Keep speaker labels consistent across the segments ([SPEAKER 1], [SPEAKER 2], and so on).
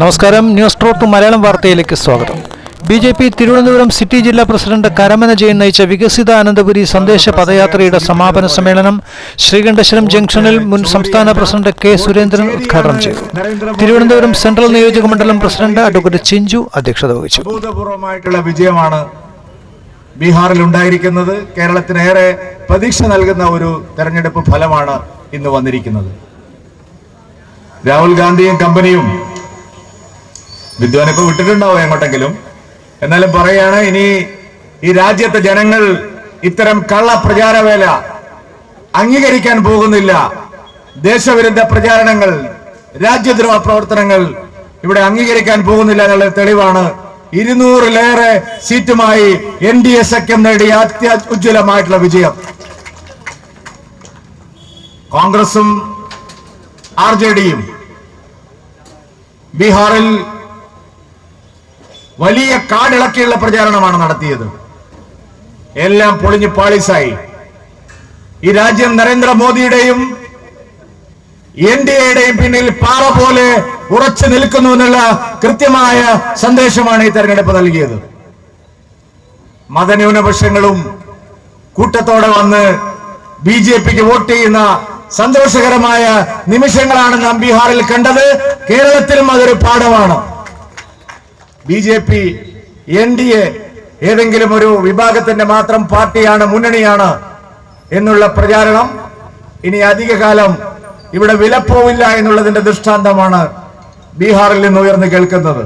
[SPEAKER 1] നമസ്കാരം. News trot Malayalam വാർത്തയിലേക്ക് സ്വാഗതം. B J P Thiruvananthapuram city ജില്ലാ പ്രസിഡന്റ് കരമന ജയൻ നയിച്ച വികസിത അനന്തപുരി സന്ദേശ പദയാത്രയുടെ സമാപന സമ്മേളനം ശ്രീകണ്ഠേശ്വരം ജംഗ്ഷനിൽ മുൻ സംസ്ഥാന പ്രസിഡന്റ് കെ സുരേന്ദ്രൻ ഉദ്ഘാടനം ചെയ്തു. തിരുവനന്തപുരം സെൻട്രൽ നിയോജക മണ്ഡലം പ്രസിഡന്റ് അഡ്വക്കേറ്റ് ചിഞ്ചു അധ്യക്ഷത വഹിച്ചു.
[SPEAKER 2] വിജയമാണ് ബീഹാറിൽ ഉണ്ടായിരിക്കുന്നത്. കേരളത്തിന് ഏറെ പ്രതീക്ഷ നൽകുന്ന ഒരു തെരഞ്ഞെടുപ്പ് ഫലമാണ് ഇന്ന് വന്നിരിക്കുന്നത്. രാഹുൽ ഗാന്ധിയും കമ്പനിയും ഇപ്പൊ വിട്ടിട്ടുണ്ടാവും എങ്ങോട്ടെങ്കിലും. എന്നാലും പറയാണ് ഇനി ഈ രാജ്യത്തെ ജനങ്ങൾ ഇത്തരം കള്ള പ്രചാരവേല അംഗീകരിക്കാൻ പോകുന്നില്ല. ദേശവിരുദ്ധ പ്രചാരണങ്ങൾ രാജ്യദ്രോഹ പ്രവർത്തനങ്ങൾ ഇവിടെ അംഗീകരിക്കാൻ പോകുന്നില്ല എന്നുള്ള തെളിവാണ് ഇരുന്നൂറിലേറെ സീറ്റുമായി എൻ ഡി എ സഖ്യം നേടിയ അത്യുജ്വലമായിട്ടുള്ള വിജയം. കോൺഗ്രസും ആർ ജെ ഡിയും ബീഹാറിൽ വലിയ കാടിളക്കിയുള്ള പ്രചാരണമാണ് നടത്തിയത്. എല്ലാം പൊളിഞ്ഞ് പാളിസായി. ഈ രാജ്യം നരേന്ദ്രമോദിയുടെയും എൻ ഡി എയുടെയും പിന്നിൽ പാറ പോലെ ഉറച്ചു നിൽക്കുന്നു എന്നുള്ള കൃത്യമായ സന്ദേശമാണ് ഈ തെരഞ്ഞെടുപ്പ് നൽകിയത്. മതന്യൂനപക്ഷങ്ങളും കൂട്ടത്തോടെ വന്ന് ബി ജെ പിക്ക് വോട്ട് ചെയ്യുന്ന സന്തോഷകരമായ നിമിഷങ്ങളാണ് നാം ബീഹാറിൽ കണ്ടത്. കേരളത്തിലും അതൊരു പാഠമാണ്. B J P N D A ഏതെങ്കിലും ഒരു വിഭാഗത്തിന്റെ മാത്രം പാർട്ടിയാണ് മുന്നണിയാണ് എന്നുള്ള പ്രചാരണം ഇനി അധികകാലം ഇവിടെ വിലപ്പോവില്ല എന്നുള്ളതിന്റെ ദൃഷ്ടാന്തമാണ് ബീഹാറിൽ നിന്ന് ഉയർന്നു കേൾക്കുന്നത്.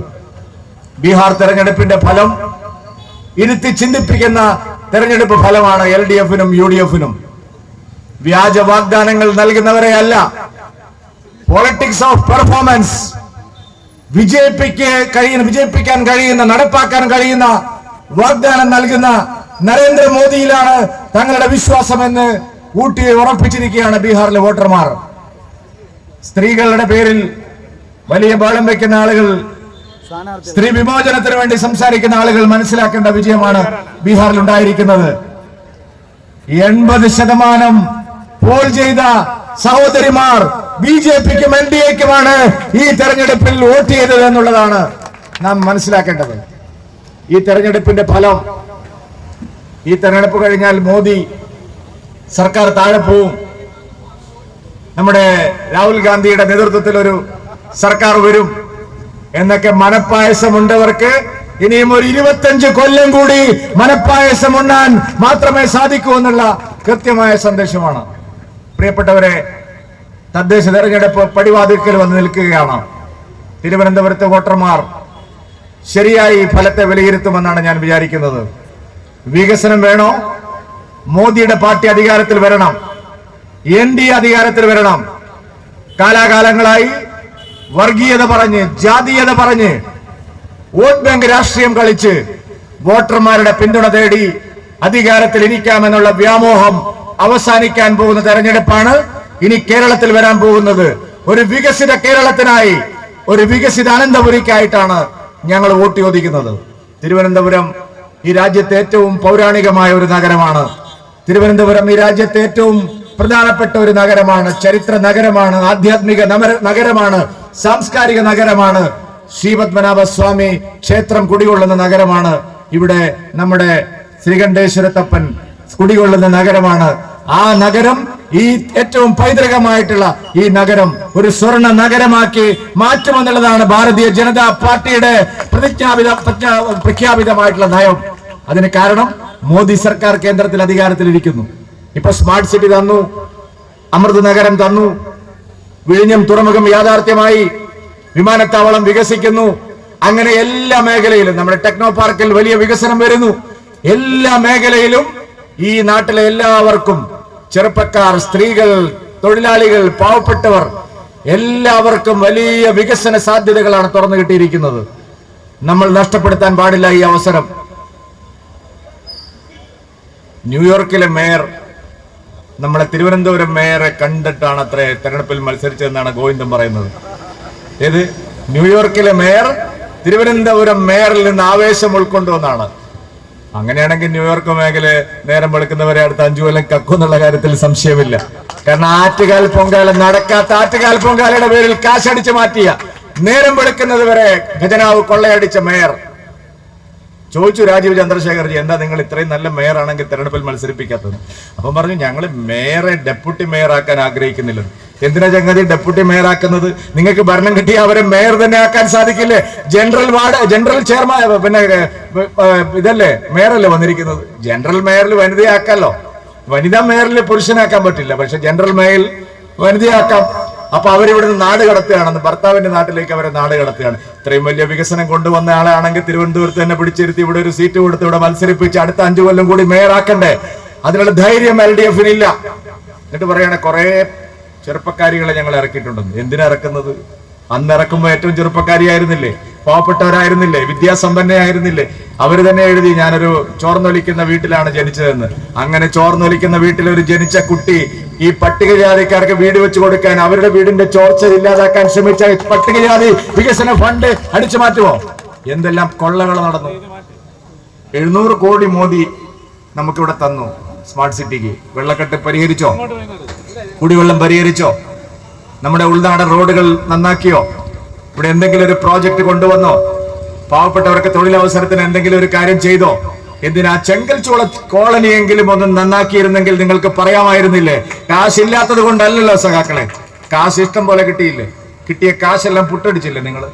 [SPEAKER 2] ബീഹാർ തെരഞ്ഞെടുപ്പിന്റെ ഫലം ഇരുത്തി ചിന്തിപ്പിക്കുന്ന തെരഞ്ഞെടുപ്പ് ഫലമാണ് എൽ ഡി എഫിനും യു ഡി എഫിനും. വ്യാജ വാഗ്ദാനങ്ങൾ നൽകുന്നവരെ അല്ല പോളിറ്റിക്സ് ഓഫ് പെർഫോമൻസ് വിജയിപ്പിക്ക് കഴിയുന്ന വിജയിപ്പിക്കാൻ കഴിയുന്ന നടപ്പാക്കാൻ കഴിയുന്ന വാഗ്ദാനം നൽകുന്ന നരേന്ദ്രമോദിയിലാണ് തങ്ങളുടെ വിശ്വാസമെന്ന് ഊട്ടി ഉറപ്പിച്ചിരിക്കുകയാണ് ബീഹാറിലെ വോട്ടർമാർ. സ്ത്രീകളുടെ പേരിൽ വലിയ ബഹളം വയ്ക്കുന്ന ആളുകൾ സ്ത്രീ വിമോചനത്തിന് വേണ്ടി സംസാരിക്കുന്ന ആളുകൾ മനസ്സിലാക്കേണ്ട വിജയമാണ് ബീഹാറിൽ ഉണ്ടായിരിക്കുന്നത് എൺപത് ശതമാനം പോൾ ചെയ്ത സഹോദരിമാർ ബി ജെ പിക്കും എൻ ഡി എക്കുമാണ് ഈ തെരഞ്ഞെടുപ്പിൽ വോട്ട് ചെയ്തത് എന്നുള്ളതാണ് നാം മനസ്സിലാക്കേണ്ടത്. ഈ തെരഞ്ഞെടുപ്പിന്റെ ഫലം ഈ തെരഞ്ഞെടുപ്പ് കഴിഞ്ഞാൽ മോദി സർക്കാർ താഴെ പോവും. നമ്മുടെ രാഹുൽ ഗാന്ധിയുടെ നേതൃത്വത്തിൽ ഒരു സർക്കാർ വരും എന്നൊക്കെ മനപ്പായസമുണ്ടവർക്ക് ഇനിയും ഒരു ഇരുപത്തഞ്ച് കൊല്ലം കൂടി മനപ്പായസം ഉണ്ണാൻ മാത്രമേ സാധിക്കൂ എന്നുള്ള കൃത്യമായ സന്ദേശമാണ്. പ്രിയപ്പെട്ടവരെ തദ്ദേശ തെരഞ്ഞെടുപ്പ് പടിവാതിൽക്കൽ വന്ന് നിൽക്കുകയാണ്. തിരുവനന്തപുരത്തെ വോട്ടർമാർ ശരിയായി ഫലത്തെ വിലയിരുത്തുമെന്നാണ് ഞാൻ വിചാരിക്കുന്നത്. വികസനം വേണോ? മോദിയുടെ പാർട്ടി അധികാരത്തിൽ വരണം. എൻ ഡി അധികാരത്തിൽ വരണം. കാലാകാലങ്ങളായി വർഗീയത പറഞ്ഞ് ജാതീയത പറഞ്ഞ് വോട്ട് ബാങ്ക് രാഷ്ട്രീയം കളിച്ച് വോട്ടർമാരുടെ പിന്തുണ തേടി അധികാരത്തിൽ ഇരിക്കാമെന്നുള്ള വ്യാമോഹം അവസാനിക്കാൻ പോകുന്ന തെരഞ്ഞെടുപ്പാണ് ഇനി കേരളത്തിൽ വരാൻ പോകുന്നത് ഒരു വികസിത കേരളത്തിനായി ഒരു വികസിത അനന്തപുരിക്കായിട്ടാണ് ഞങ്ങൾ വോട്ട് ചോദിക്കുന്നത്. തിരുവനന്തപുരം ഈ രാജ്യത്തെ ഏറ്റവും പൗരാണികമായ ഒരു നഗരമാണ്. തിരുവനന്തപുരം ഈ രാജ്യത്തെ ഏറ്റവും പ്രധാനപ്പെട്ട ഒരു നഗരമാണ്. ചരിത്ര നഗരമാണ് ആധ്യാത്മിക നഗരമാണ് സാംസ്കാരിക നഗരമാണ്. ശ്രീപത്മനാഭ സ്വാമി ക്ഷേത്രം കുടികൊള്ളുന്ന നഗരമാണ്. ഇവിടെ നമ്മുടെ ശ്രീകണ്ഠേശ്വരത്തപ്പൻ കുടികൊള്ളുന്ന നഗരമാണ്. ആ നഗരം ഈ ഏറ്റവും പൈതൃകമായിട്ടുള്ള ഈ നഗരം ഒരു സ്വർണ നഗരമാക്കി മാറ്റുമെന്നുള്ളതാണ് ഭാരതീയ ജനതാ പാർട്ടിയുടെ പ്രതിജ്ഞാപിത പ്രഖ്യാപിതമായിട്ടുള്ള നയം. അതിന് കാരണം മോദി സർക്കാർ കേന്ദ്രത്തിൽ അധികാരത്തിലിരിക്കുന്നു. ഇപ്പൊ സ്മാർട്ട് സിറ്റി തന്നു അമൃത് നഗരം തന്നു വിഴിഞ്ഞം തുറമുഖം യാഥാർത്ഥ്യമായി വിമാനത്താവളം വികസിക്കുന്നു. അങ്ങനെ എല്ലാ മേഖലയിലും നമ്മുടെ ടെക്നോ പാർക്കിൽ വലിയ വികസനം വരുന്നു. എല്ലാ മേഖലയിലും ഈ നാട്ടിലെ എല്ലാവർക്കും ചെറുപ്പക്കാർ സ്ത്രീകൾ തൊഴിലാളികൾ പാവപ്പെട്ടവർ എല്ലാവർക്കും വലിയ വികസന സാധ്യതകളാണ് തുറന്നു കിട്ടിയിരിക്കുന്നത്. നമ്മൾ നഷ്ടപ്പെടുത്താൻ പാടില്ല ഈ അവസരം. ന്യൂയോർക്കിലെ മേയർ നമ്മളെ തിരുവനന്തപുരം മേയറെ കണ്ടിട്ടാണ് അത്ര തെരഞ്ഞെടുപ്പിൽ മത്സരിച്ചതെന്നാണ് ഗോവിന്ദൻ പറയുന്നത്. ഏത്? ന്യൂയോർക്കിലെ മേയർ തിരുവനന്തപുരം മേയറിൽ നിന്ന് ആവേശം ഉൾക്കൊണ്ടുവന്നാണ്. അങ്ങനെയാണെങ്കിൽ ന്യൂയോർക്ക് മേഖല നേരം വെളുക്കുന്നവരെ അടുത്ത അഞ്ചു കൊല്ലം കക്കും എന്നുള്ള കാര്യത്തിൽ സംശയമില്ല. കാരണം ആറ്റുകാൽ പൊങ്കാല നടക്കാത്ത ആറ്റുകാൽ പൊങ്കാലയുടെ പേരിൽ കാശടിച്ചു മാറ്റിയ നേരം വെളുക്കുന്നത് വരെ ഖജനാവ് കൊള്ളയടിച്ച മേയർ. ചോദിച്ചു രാജീവ് ചന്ദ്രശേഖർജി എന്താ നിങ്ങൾ ഇത്രയും നല്ല മേയർ ആണെങ്കിൽ തെരഞ്ഞെടുപ്പിൽ മത്സരിപ്പിക്കാത്തത്? അപ്പം പറഞ്ഞു ഞങ്ങൾ മേയറെ ഡെപ്യൂട്ടി മേയർ ആക്കാൻ ആഗ്രഹിക്കുന്നില്ല. എന്തിനാ ചങ്ങാതി ഡെപ്യൂട്ടി മേയറാക്കുന്നത് നിങ്ങൾക്ക് ഭരണം കിട്ടി അവരെ മേയർ തന്നെ ആക്കാൻ സാധിക്കില്ലേ? ജനറൽ വാർഡ് ജനറൽ ചെയർമാൻ പിന്നെ ഇതല്ലേ? മേയറല്ലേ വന്നിരിക്കുന്നത്? ജനറൽ മേയറിൽ വനിതയാക്കാമല്ലോ വനിതാ മേയറിൽ പുരുഷനാക്കാൻ പറ്റില്ല. പക്ഷെ ജനറൽ മേയറിൽ വനിതയാക്കാം. അപ്പൊ അവരിവിടുന്ന് നാട് കടത്തുകയാണെന്ന് ഭർത്താവിന്റെ നാട്ടിലേക്ക് അവരെ നാട് കടത്തുകയാണ്. ഇത്രയും വലിയ വികസനം കൊണ്ടുവന്ന ആളാണെങ്കിൽ തിരുവനന്തപുരത്ത് തന്നെ പിടിച്ചിരുത്തി ഇവിടെ ഒരു സീറ്റ് കൊടുത്ത് ഇവിടെ മത്സരിപ്പിച്ച് അടുത്ത അഞ്ചു കൊല്ലം കൂടി മേയറാക്കണ്ടേ അതിനുള്ള ധൈര്യം എൽ ഡി എഫിനില്ല എന്നിട്ട് പറയണേ കുറെ ചെറുപ്പക്കാരികളെ ഞങ്ങൾ ഇറക്കിയിട്ടുണ്ടെന്ന്. എന്തിനാ ഇറക്കുന്നത്? അന്ന് ഇറക്കുമ്പോൾ ഏറ്റവും ചെറുപ്പക്കാരിയായിരുന്നില്ലേ? പാവപ്പെട്ടവരായിരുന്നില്ലേ? വിദ്യാസമ്പന്നയായിരുന്നില്ലേ? അവർ തന്നെ എഴുതി ഞാനൊരു ചോർന്നൊലിക്കുന്ന വീട്ടിലാണ് ജനിച്ചതെന്ന്. അങ്ങനെ ചോർന്നൊലിക്കുന്ന വീട്ടിൽ ഒരു ജനിച്ച കുട്ടി ഈ പട്ടികജാതിക്കാർക്ക് വീട് വെച്ച് കൊടുക്കാൻ അവരുടെ വീടിന്റെ ചോർച്ച ഇല്ലാതാക്കാൻ ശ്രമിച്ച പട്ടികജാതി വികസന ഫണ്ട് അടിച്ചു മാറ്റുമോ എന്തെല്ലാം കൊള്ളകൾ നടന്നു. എഴുന്നൂറ് കോടി മോദി നമുക്കിവിടെ തന്നു സ്മാർട്ട് സിറ്റിക്ക്. വെള്ളക്കെട്ട് പരിഹരിച്ചോ? കുടിവെള്ളം പരിഹരിച്ചോ? നമ്മുടെ ഉൾനാടൻ റോഡുകൾ നന്നാക്കിയോ? ഇവിടെ എന്തെങ്കിലും ഒരു പ്രോജക്റ്റ് കൊണ്ടുവന്നോ? പാവപ്പെട്ടവർക്ക് തൊഴിലവസരത്തിന് എന്തെങ്കിലും ഒരു കാര്യം ചെയ്തോ? എന്തിനാ ചെങ്കൽച്ചോള കോളനിയെങ്കിലും ഒന്ന് നന്നാക്കിയിരുന്നെങ്കിൽ നിങ്ങൾക്ക് പറയാമായിരുന്നില്ലേ? കാശില്ലാത്തത് കൊണ്ടല്ലല്ലോ സഖാക്കളെ. കാശ് ഇഷ്ടം പോലെ കിട്ടിയില്ലേ? കിട്ടിയ കാശെല്ലാം പുട്ടടിച്ചില്ലേ നിങ്ങൾ